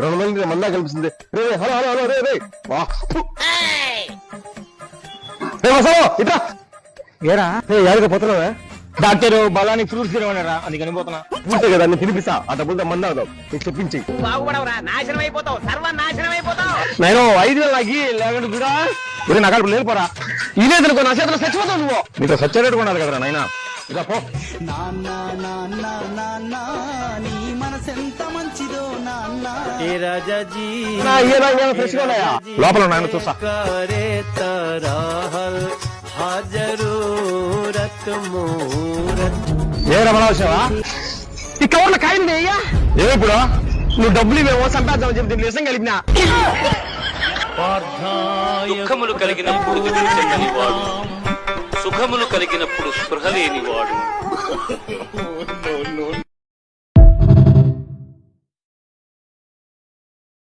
రెండు మంది మందా కనిపిస్తుంది. రే రే, హలో హలో హలో రే రే. వా, ఫు. రే ఇట్లా ఏరా? యాడికి పోతున్నావా? డాక్టర్ బలానికి ఫ్రూట్స్ తినమన్నారా అందుకని పోతున్నా ఉంటే కదా నేను తినిపిస్తా. ఆ డబ్బులతో మంది అవుదాం నీకు చెప్పించి. బాగుపడవురా నాశనం అయిపోతావు సర్వ నాశనం అయిపోతావు. నేను ఐదు వేలు లాగి లేకుంటే కూడా ఒరే నాకు లేకపోరా ఇదే అనుకో నా చేతిలో చచ్చిపోతావు నువ్వు. నీతో సచ్చేటట్టు కదరా నాయన. పో. నాన్న నాన్న నాన్న నీ ఎంత ఫ్రెష్ లోపల ఉన్నాయని చూసా కరే కాయింది అయ్యా. ఏ ఇప్పుడు? నువ్వు డబ్బులు ఇవేమో సంపాదించావు చెప్పి దీన్ని నిజం కలిపినా దుఃఖములు కలిగినప్పుడు వాడు. సుఖములు కలిగినప్పుడు స్పృహ లేనివాడు